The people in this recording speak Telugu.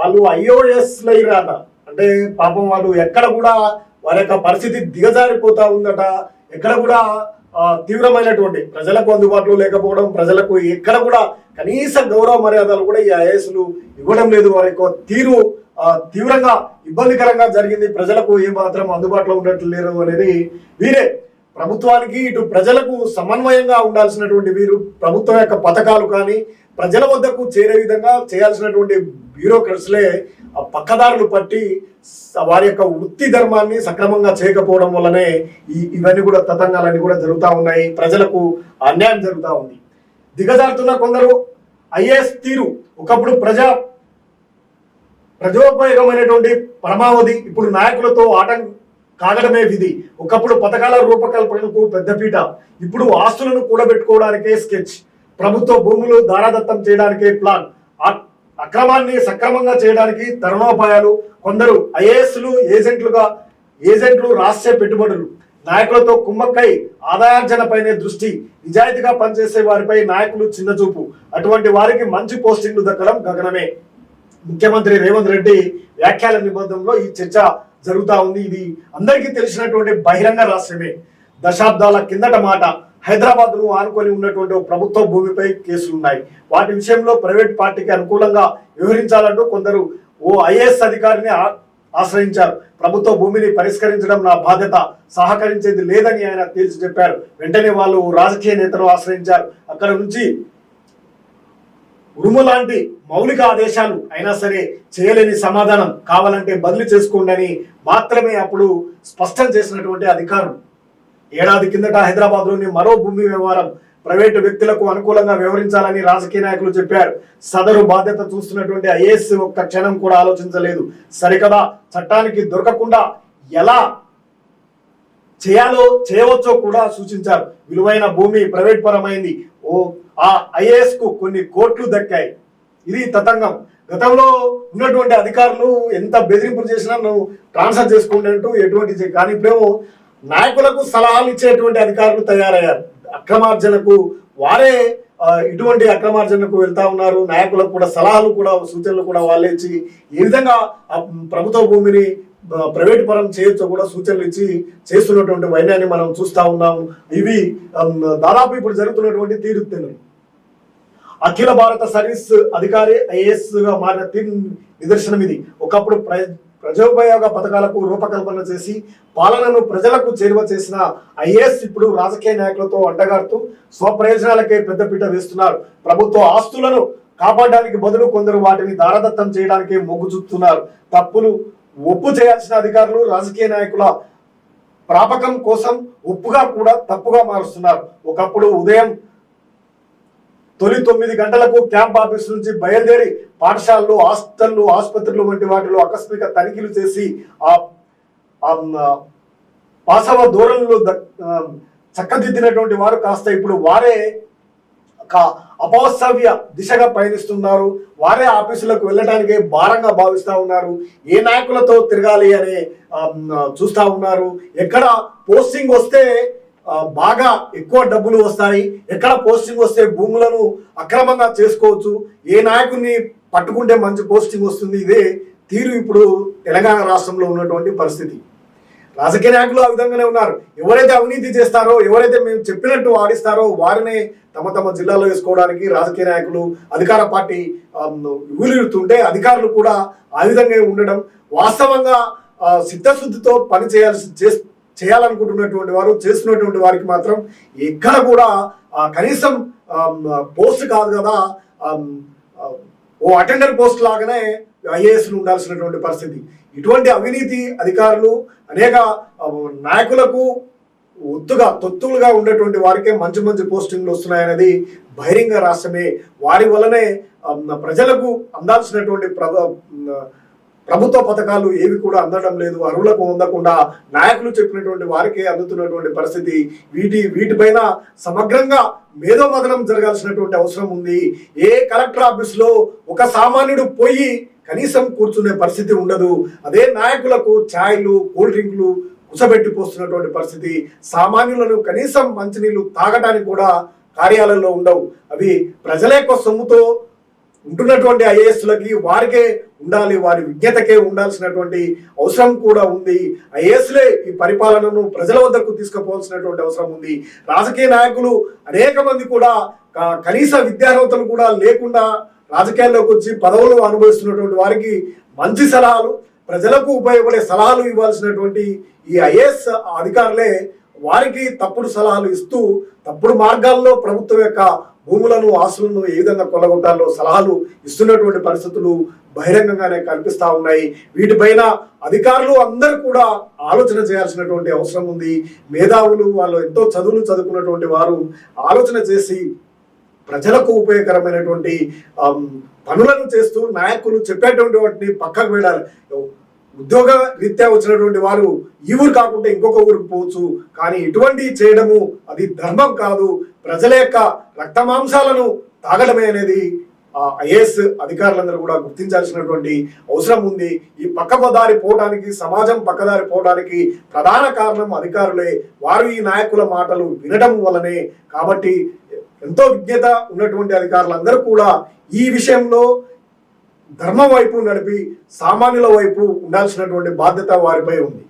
వాళ్ళు ఐఓఎస్ లైరాట అంటే. పాపం వాళ్ళు ఎక్కడ కూడా వారి యొక్క పరిస్థితి దిగజారిపోతా ఉందట. ఎక్కడ కూడా తీవ్రమైనటువంటి ప్రజలకు అందుబాటులో లేకపోవడం ప్రజలకు ఎక్కడ కూడా కనీస గౌరవ మర్యాదలు కూడా ఈ ఐఏఎస్లు ఇవ్వడం లేదు. వారి యొక్క తీరు తీవ్రంగా ఇబ్బందికరంగా జరిగింది. ప్రజలకు ఏమాత్రం అందుబాటులో ఉండట్లు లేదు అనేది వీరే. ప్రభుత్వానికి ఇటు ప్రజలకు సమన్వయంగా ఉండాల్సినటువంటి వీరు ప్రభుత్వం యొక్క పథకాలు కానీ ప్రజల వద్దకు చేరే విధంగా చేయాల్సినటువంటి బ్యూరోక్రట్స్లే ఆ పక్కదారులు పట్టి వారి యొక్క వృత్తి ధర్మాన్ని సక్రమంగా చేయకపోవడం వల్లనే ఈ ఇవన్నీ కూడా తతంగాలన్నీ కూడా జరుగుతూ ఉన్నాయి. ప్రజలకు అన్యాయం జరుగుతూ ఉంది. దిగజారుతున్న కొందరు ఐఏఎస్ తీరు ఒకప్పుడు ప్రజా ప్రజోపయోగమైనటువంటి పరమావధి ఇప్పుడు నాయకులతో ఆటం కాగడమే విధి. ఒకప్పుడు పథకాల రూపకల్పనకు పెద్దపీట ఇప్పుడు ఆస్తులను కూడబెట్టుకోవడానికే స్కెచ్. ప్రభుత్వ భూములు దారాదత్తం చేయడానికే ప్లాన్. అక్రమాన్ని సక్రమంగా చేయడానికి తరుణోపాయాలు కొందరు ఐఏఎస్లు ఏజెంట్లుగా ఏజెంట్లు రాసే పెట్టుబడులు. నాయకులతో కుమ్మక్కై ఆదాయార్జనపైనే దృష్టి. నిజాయితీగా పనిచేసే వారిపై నాయకులు చిన్నచూపు. అటువంటి వారికి మంచి పోస్టింగ్లు దక్కడం గగనమే. ముఖ్యమంత్రి రేవంత్ రెడ్డి వ్యాఖ్యల నిబంధనలో ఈ చర్చ జరుగుతా ఉంది. ఇది అందరికీ తెలిసినటువంటి బహిరంగ రాష్ట్రమే దశాబ్దాల కిందట మాట. హైదరాబాద్ను ఆనుకొని ఉన్నటువంటి ప్రభుత్వ భూమిపై కేసులు ఉన్నాయి వాటి విషయంలో ప్రైవేట్ పార్టీకి అనుకూలంగా వ్యవహరించాలంటూ కొందరు ఓ ఐఏఎస్ అధికారిని ఆ- ఆశ్రయించారు. ప్రభుత్వ భూమిని పరిష్కరించడం నా బాధ్యత. సహకరించేది లేదని ఆయన తేల్చి చెప్పారు. వెంటనే వాళ్ళు రాజకీయ నేతను ఆశ్రయించారు. అక్కడ నుంచి ఉరుము లాంటి మౌలిక ఆదేశాలు అయినా సరే చేయలేని సమాధానం. కావాలంటే బదిలీ చేసుకోండి అని మాత్రమే అప్పుడు స్పష్టం చేసినటువంటి అధికారులు. ఏడాది కిందట హైదరాబాద్లోని మరో భూమి వ్యవహారం ప్రైవేటు వ్యక్తులకు అనుకూలంగా వ్యవహరించాలని రాజకీయ నాయకులు చెప్పారు. సదరు బాధ్యత చూస్తున్నటువంటి ఐఏఎస్ ఒక్క క్షణం కూడా ఆలోచించలేదు. సరికదా చట్టానికి దొరకకుండా ఎలా చేయాలో చేయవచ్చో కూడా సూచించారు. విలువైన భూమి ప్రైవేట్ పరమైంది ఓ ఆ ఐఏఎస్కు కొన్ని కోట్లు దక్కాయి. ఇది తతంగం. గతంలో ఉన్నటువంటి అధికారులు ఎంత బెదిరింపులు చేసినా నువ్వు ట్రాన్స్ఫర్ చేసుకుంటే అంటూ ఎటువంటి కానీ ఇప్పుడేమో నాయకులకు సలహాలు ఇచ్చేటువంటి అధికారులు తయారయ్యారు. అక్రమార్జనకు వారే ఇటువంటి అక్రమార్జనకు వెళ్తా ఉన్నారు. నాయకులకు కూడా సలహాలు కూడా సూచనలు కూడా వాళ్ళే ఇచ్చి ఏ విధంగా ప్రభుత్వ భూమిని ప్రైవేట్ పరం చేయొచ్చు కూడా సూచనలు ఇచ్చి చేస్తున్నటువంటి వైన్యాన్ని మనం చూస్తా ఉన్నాము ఇవి దాదాపు ఇప్పుడు జరుగుతున్నటువంటి తీరుతెన్నులు. అఖిల భారత సర్వీస్ అధికారి ఐఏఎస్గా మారిన తీరు నిదర్శనం ఇది ఒకప్పుడు ప్రజోపయోగ పథకాలకు రూపకల్పన చేసి పాలనను ప్రజలకు చేరువ చేసిన ఐఏఎస్ ఇప్పుడు రాజకీయ నాయకులతో అంటగాడుతూ స్వప్రయోజనాలకే పెద్దపీట వేస్తున్నారు. ప్రభుత్వ ఆస్తులను కాపాడడానికి బదులు కొందరు వాటిని దారదత్తం చేయడానికి మొగ్గు చూపుతున్నారు. తప్పులు ఒప్పు చేయాల్సిన అధికారులు రాజకీయ నాయకుల ప్రాపకం కోసం ఒప్పుగా కూడా తప్పుగా మారుస్తున్నారు. ఒకప్పుడు ఉదయం తొలి తొమ్మిది గంటలకు క్యాంప్ ఆఫీస్ నుంచి బయలుదేరి పాఠశాలలు హాస్టళ్ళు ఆసుపత్రులు వంటి వాటిలో ఆకస్మిక తనిఖీలు చేసి ఆ పాసవ ధోరణిలో వాసవ ద- చక్కదిద్దినటువంటి వారు కాస్త ఇప్పుడు వారే ఒక అపవస్తవ్య దిశగా పయనిస్తున్నారు. వారే ఆఫీసులకు వెళ్ళడానికే భారంగా భావిస్తూ ఉన్నారు. ఏ నాయకులతో తిరగాలి అని చూస్తూ చూస్తా ఉన్నారు. ఎక్కడ పోస్టింగ్ వస్తే బాగా ఎక్కువ డబ్బులు వస్తాయి. ఎక్కడ పోస్టింగ్ వస్తే భూములను అక్రమంగా చేసుకోవచ్చు. ఏ నాయకుడిని పట్టుకుంటే మంచి పోస్టింగ్ వస్తుంది. ఇదే తీరు ఇప్పుడు తెలంగాణ రాష్ట్రంలో ఉన్నటువంటి పరిస్థితి. రాజకీయ నాయకులు ఆ విధంగానే ఉన్నారు. ఎవరైతే అవినీతి చేస్తారో ఎవరైతే మేము చెప్పినట్టు ఆడిస్తారో వారినే తమ తమ జిల్లాలో వేసుకోవడానికి రాజకీయ నాయకులు అధికార పార్టీ వీలుతుంటే అధికారులు కూడా ఆ విధంగా ఉండడం వాస్తవంగా సిద్ధశుద్ధితో పనిచేయాల్సి చేస్తూ చేయాలనుకుంటున్నటువంటి వారు చేస్తున్నటువంటి వారికి మాత్రం ఎక్కడ కూడా కనీసం పోస్ట్ కాదు కదా ఓ అటెండర్ పోస్ట్ లాగానే ఐఏఎస్లు ఉండాల్సినటువంటి పరిస్థితి. ఇటువంటి అవినీతి అధికారులు అనేక నాయకులకు ఒత్తుగా తొత్తులుగా ఉండేటువంటి వారికే మంచి మంచి పోస్టింగ్లు వస్తున్నాయనేది బహిరంగ రాష్ట్రమే. వారి వల్లనే ప్రజలకు అందాల్సినటువంటి ప్ర ప్రభుత్వ పథకాలు ఏవి కూడా అందడం లేదు అర్హులకు అందకుండా నాయకులు చెప్పినటువంటి వారికే అందుతున్నటువంటి పరిస్థితి. వీటి వీటిపైన సమగ్రంగా మేధోమదనం జరగాల్సినటువంటి అవసరం ఉంది. ఏ కలెక్టర్ ఆఫీస్లో ఒక సామాన్యుడు పోయి కనీసం కూర్చునే పరిస్థితి ఉండదు. అదే నాయకులకు ఛాయ్లు కూల్ డ్రింక్లు కుసబెట్టి పోస్తున్నటువంటి పరిస్థితి. సామాన్యులను కనీసం మంచినీళ్ళు తాగడానికి కూడా కార్యాలయంలో ఉండవు. అవి ప్రజల యొక్క సొమ్ముతో ఉంటున్నటువంటి ఐఏఎస్లకి వారికే ఉండాలి వారి విజ్ఞతకే ఉండాల్సినటువంటి అవసరం కూడా ఉంది. ఐఏఎస్లే ఈ పరిపాలనను ప్రజల వద్దకు తీసుకుపోవాల్సినటువంటి అవసరం ఉంది. రాజకీయ నాయకులు అనేక మంది కూడా కనీస విద్యార్హతలు కూడా లేకుండా రాజకీయాల్లోకి వచ్చి పదవులు అనుభవిస్తున్నటువంటి వారికి మంచి సలహాలు ప్రజలకు ఉపయోగపడే సలహాలు ఇవ్వాల్సినటువంటి ఈ ఐఏఎస్ అధికారులే వారికి తప్పుడు సలహాలు ఇస్తూ తప్పుడు మార్గాల్లో ప్రభుత్వం యొక్క భూములను ఆస్తులను ఏ విధంగా కొల్లగొట్టాలో సలహాలు ఇస్తున్నటువంటి పరిస్థితులు బహిరంగంగానే కనిపిస్తూ ఉన్నాయి. వీటిపైన అధికారులు అందరూ కూడా ఆలోచన చేయాల్సినటువంటి అవసరం ఉంది. మేధావులు వాళ్ళు ఎంతో చదువులు చదువుకున్నటువంటి వారు ఆలోచన చేసి ప్రజలకు ఉపయోగకరమైనటువంటి పనులను చేస్తూ నాయకులు చెప్పేటువంటి వాటిని పక్కకు వెళ్ళాలి. ఉద్యోగ రీత్యా వచ్చినటువంటి వారు ఈ ఊరు కాకుండా ఇంకొక ఊరికి పోవచ్చు. కానీ ఇటువంటి చేయడము అది ధర్మం కాదు. ప్రజల యొక్క రక్తమాంసాలను తాగడమే అనేది ఐఏఎస్ అధికారులందరూ కూడా గుర్తించాల్సినటువంటి అవసరం ఉంది. ఈ పక్కదారి పోవడానికి సమాజం పక్కదారి పోవడానికి ప్రధాన కారణం అధికారులే. వారు ఈ నాయకుల మాటలు వినడం వలనే కాబట్టి ఎంతో విజ్ఞత ఉన్నటువంటి అధికారులందరూ కూడా ఈ విషయంలో ధర్మం వైపు నడిపి సామాన్యుల వైపు ఉండాల్సినటువంటి బాధ్యత వారిపై ఉంది.